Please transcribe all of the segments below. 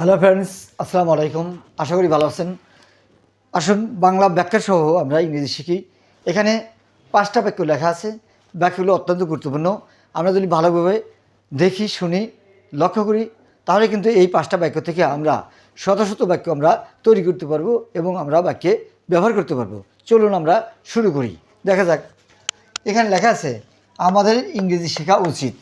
Hello friends আসসালামু আলাইকুম আশা করি ভালো আছেন। আসুন, বাংলা ব্যাখ্যা সহ আমরা ইংরেজি শিখি। এখানে পাঁচটা বাক্য লেখা আছে। বাক্যগুলো অত্যন্ত গুরুত্বপূর্ণ। আমরা যদি ভালোভাবে দেখি, শুনি, লক্ষ্য করি, তাহলে কিন্তু এই পাঁচটা বাক্য থেকে আমরা শত শত বাক্য আমরা তৈরি করতে পারব এবং আমরা বাক্যে ব্যবহার করতে পারব। চলুন আমরা শুরু করি। দেখা যাক। এখানে লেখা আছে, আমাদের ইংরেজি শেখা উচিত।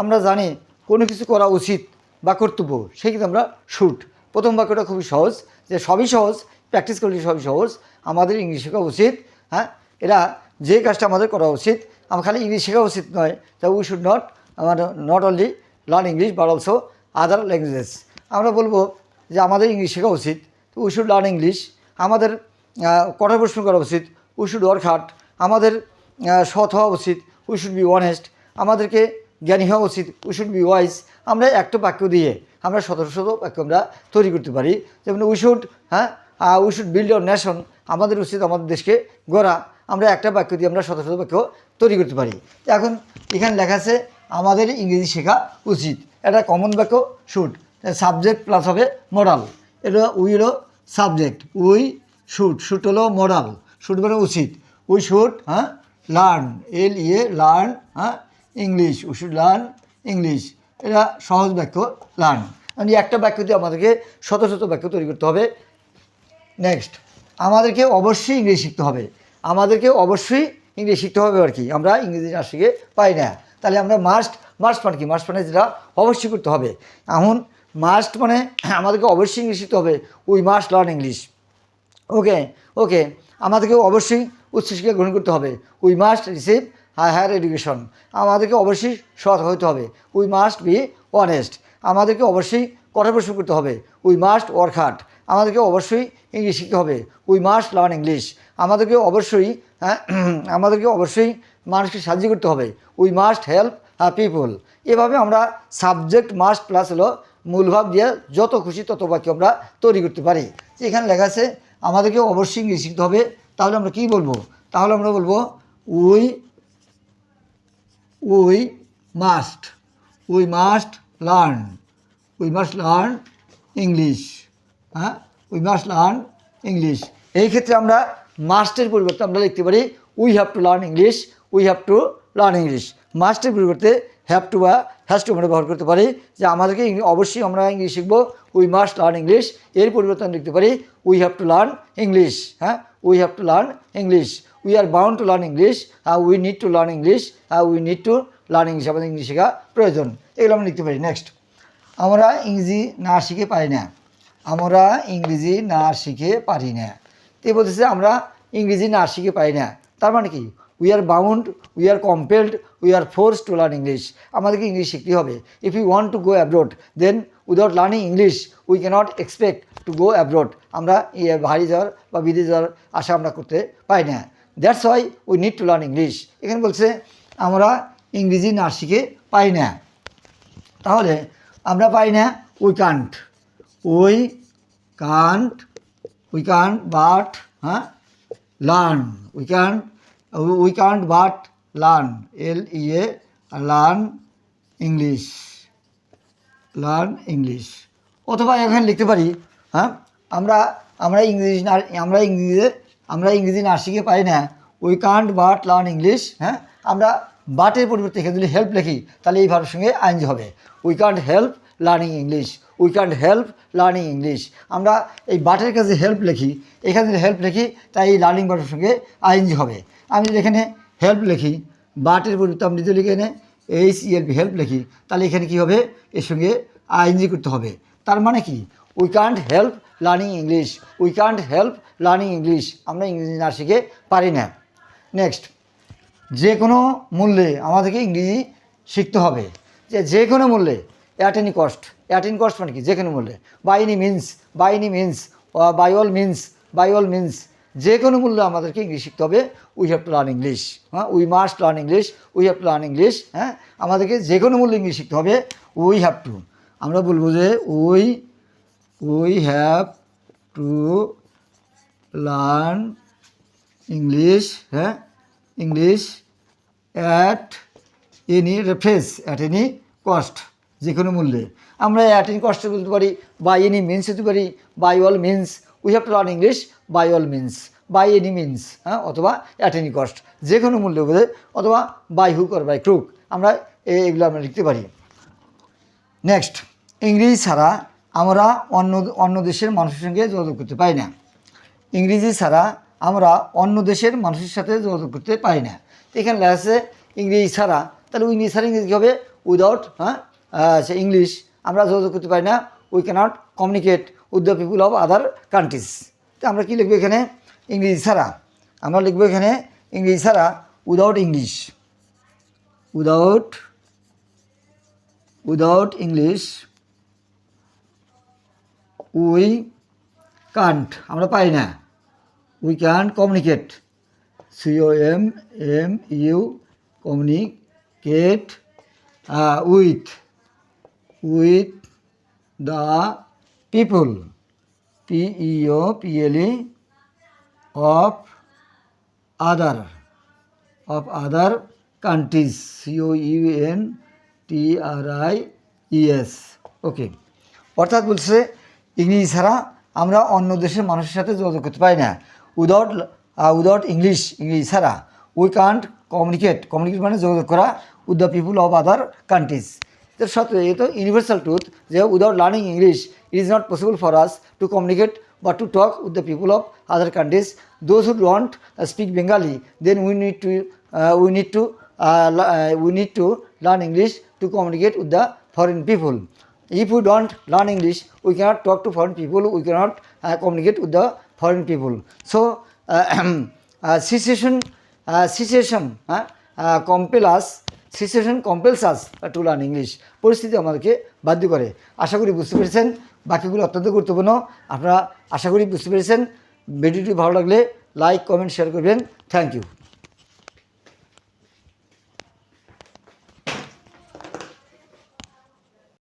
আমরা জানি কোনো কিছু করা উচিত বা কর্তব্য, সেই কিন্তু আমরা শুট প্রথম বাক্যটা খুবই সহজ, যে সবই সহজ প্র্যাকটিস করলে সবই সহজ, আমাদের ইংলিশ শেখা উচিত হ্যাঁ? এরা যে কাজটা আমাদের করা উচিত, আমার খালি ইংলিশ শেখা উচিত নয়, তা উই শুড নট আমার not only learn English but also other languages আমরা বলব যে আমাদের ইংলিশ শেখা উচিত উই শুড লার্ন ইংলিশ আমাদের কঠোর পরিশ্রম করা উচিত উই শুড ওয়ার্ক হার্ড আমাদের সৎ হওয়া উচিত উই শুড বি অনেস্ট আমাদেরকে জ্ঞানী হওয়া উচিত। উই শুড বি ওয়াইজ আমরা একটা বাক্য দিয়ে আমরা শত শত বাক্য আমরা তৈরি করতে পারি। যেমন উই শুড হ্যাঁ we should build our nation আমাদের উচিত আমাদের দেশকে গড়া। আমরা একটা বাক্য দিয়ে আমরা শত শত বাক্য তৈরি করতে পারি। এখন এখানে লেখা আছে, আমাদের ইংরেজি শেখা উচিত। এটা কমন বাক্য শুড সাবজেক্ট প্লাস হবে মরাল এটা উই হলো সাবজেক্ট উই শুট শুট হলো মরাল শুট মানে উচিত। উই শুড হ্যাঁ লার্ন এল ইয়ে লার্ন হ্যাঁ English we should learn English এটা সহজ বাক্য লার্ন মানে একটা বাক্য দিয়ে আমাদেরকে শত শত বাক্য তৈরি করতে হবে। নেক্সট আমাদেরকে অবশ্যই ইংরেজি শিখতে হবে। আমাদেরকে অবশ্যই ইংরেজি শিখতে হবে আর কি। আমরা ইংরেজি না শিখে পাই না। তাহলে আমরা মাস্ট মাস্ট মানে কি? মাস্ট মানে যেটা অবশ্যই করতে হবে। এখন মাস্ট মানে আমাদেরকে অবশ্যই ইংলিশ শিখতে হবে। We must learn English okay okay আমাদেরকে অবশ্যই উচ্চশিক্ষা গ্রহণ করতে হবে। We must receive higher education আমাদেরকে অবশ্যই সৎ হতে হবে। উই মাস্ট বি অনেস্ট আমাদেরকে অবশ্যই কঠোর পরিশ্রম করতে হবে। উই মাস্ট ওয়ার্ক হার্ড আমাদেরকে অবশ্যই ইংলিশ শিখতে হবে। উই মাস্ট লার্ন ইংলিশ আমাদেরকে অবশ্যই হ্যাঁ আমাদেরকে অবশ্যই মানুষকে সাহায্য করতে হবে। উই মাস্ট হেল্প পিপল এভাবে আমরা সাবজেক্ট মাস্ট প্লাস হলো মূলভাব দিয়ে যত খুশি তত বাক্য আমরা তৈরি করতে পারি। এখানে লেখা আছে, আমাদেরকে অবশ্যই ইংলিশ শিখতে হবে। তাহলে আমরা কি বলব? তাহলে আমরা বলব we we must we must learn we must learn English হ্যাঁ? উই মাস্ট লার্ন ইংলিশ এই ক্ষেত্রে আমরা মাস্টের পরিবর্তে আমরা লিখতে পারি we have to learn English we have to learn English মাস্টের পরিবর্তে হ্যাভ টু বা হ্যাজ টু আমরা ব্যবহার করতে পারি, যে আমাদেরকে অবশ্যই আমরা ইংলিশ শিখব উই মাস্ট লার্ন ইংলিশ এর পরিবর্তে আমরা লিখতে পারি we have to learn English হ্যাঁ? We have to learn English we are bound to learn English we need to learn English we need to learn English আমাদের English শেখা প্রয়োজন। এগুলো আমরা লিখতে পারি। নেক্সট আমরা ইংরেজি না শিখে পারি না। আমরা ইংরেজি না শিখে পারি না। তো বলতেছে আমরা ইংরেজি না শিখে পারি না। তার মানে কি? We are bound we are compelled we are force to learn English আমাদেরকে ইংলিশ শিখতে হবে। If you want to go abroad then without learning English we cannot expect to go abroad আমরা ইয়ে বাইরে যাওয়ার বা বিদেশ যাওয়ার আশা আমরা করতে পারি না। That's why we need to learn English এখানে বলছে, আমরা ইংরেজি না শিখে পাই না। তাহলে আমরা পাই না we can't we can't we can't but হ্যাঁ? Learn we can we can't but learn L ইয়ে লার্ন ইংলিশ লার্ন ইংলিশ অথবা এখানে লিখতে পারি হ্যাঁ? আমরা আমরা ইংরেজি না, আমরা ইংরেজি আমরা ইংরেজি না শিখে পাই না। We can't but learn English হ্যাঁ? আমরা বাটের পরিবর্তে এখানে যদি হেল্প লিখি, তাহলে এই ভাবের সঙ্গে আইনজি হবে। We can't help learning English we can't help learning English আমরা এই বাটের কাছে হেল্প লিখি, এখানে হেল্প লিখি, তাই এই লার্নিং বাটের সঙ্গে আইনজি হবে। আমি যদি এখানে হেল্প লিখি বাটের পরিবর্তে আমি যদি এখানে এইচ ইএলপি হেল্প লিখি, তাহলে এখানে কি হবে? এর সঙ্গে আইনজি করতে হবে। তার মানে কি? We can't help learning English we can't help learning English আমরা ইংরেজি না শিখে পারি না। নেক্সট যে কোনো মূল্যে আমাদেরকে ইংরেজি শিখতে হবে। যে যে কোনো মূল্যে at any cost at any cost মানে কি? যে কোনো মূল্যে। By any means by any means by all means by all means যে কোনো মূল্যে আমাদেরকে ইংলিশ শিখতে হবে। We have to learn English হ্যাঁ we must learn English we have to learn English হ্যাঁ আমাদেরকে যে কোনো মূল্যে ইংলিশ শিখতে হবে। উই হ্যাভ টু আমরা বলব যে we we have to learn English হ্যাঁ English at any reference at any cost যে কোনো মূল্যে। আমরা অ্যাট এনি কষ্ট বলতে পারি বাই এনি মিনস হতে পারি by all means we have to learn English by all means by any means হ্যাঁ অথবা অ্যাট এনি কস্ট যে কোনো মূল্যে বোধে অথবা by hook or by crook আমরা এগুলো আমরা লিখতে পারি। নেক্সট ইংরেজি ছাড়া আমরা অন্য অন্য দেশের মানুষের সঙ্গে যোগাযোগ করতে পারি না। ইংরেজি ছাড়া আমরা অন্য দেশের মানুষের সাথে যোগাযোগ করতে পারি না। তো এখানে লেখা আছে, ইংরেজি ছাড়া, তাহলে ইংরেজি ছাড়া ইংরেজি হবে? উইদাউট হ্যাঁ? সে ইংলিশ আমরা যোগাযোগ করতে পারি না। We cannot communicate with the people of other countries তো আমরা কী লিখব এখানে? ইংরেজি ছাড়া। আমরা লিখব এখানে, ইংরেজি ছাড়া without English without without English we can't, আমরা পাই না। We can communicate. C O M M U communicate with with the people, P E O P L E of other of other countries C O U N T R I E S okay. অর্থাৎ বলছে ইংরেজি ছাড়া আমরা অন্য দেশের মানুষের সাথে যোগাযোগ করতে পারি না। উইদাউট উইদাউট ইংলিশ ইংরেজি ছাড়া। উই কান্ট কমিউনিকেট কমিউনিকেট মানে যোগাযোগ করা with the people of other countries এর সত্ত্বেও এ তো ইউনিভার্সাল ট্রুথ যে without learning English it is not possible for us to communicate বা to talk with the people of other countries those who don't speak Bengali then we need to we need to we need to learn English to communicate with the foreign people. If we don't learn English, we cannot talk to foreign people, we cannot uh, communicate with the foreign people. So, uh, uh, situation, uh, situation uh, uh, compel us, situation compels us to learn English. পরিস্থিতি আমাদেরকে বাধ্য করে আশা করি বুঝতে পেরেছেন বাকিগুলো অত্যন্ত গুরুত্বপূর্ণ আপনারা আশা করি বুঝতে পেরেছেন ভিডিওটি ভালো লাগলে লাইক কমেন্ট শেয়ার করবেন থ্যাংক ইউ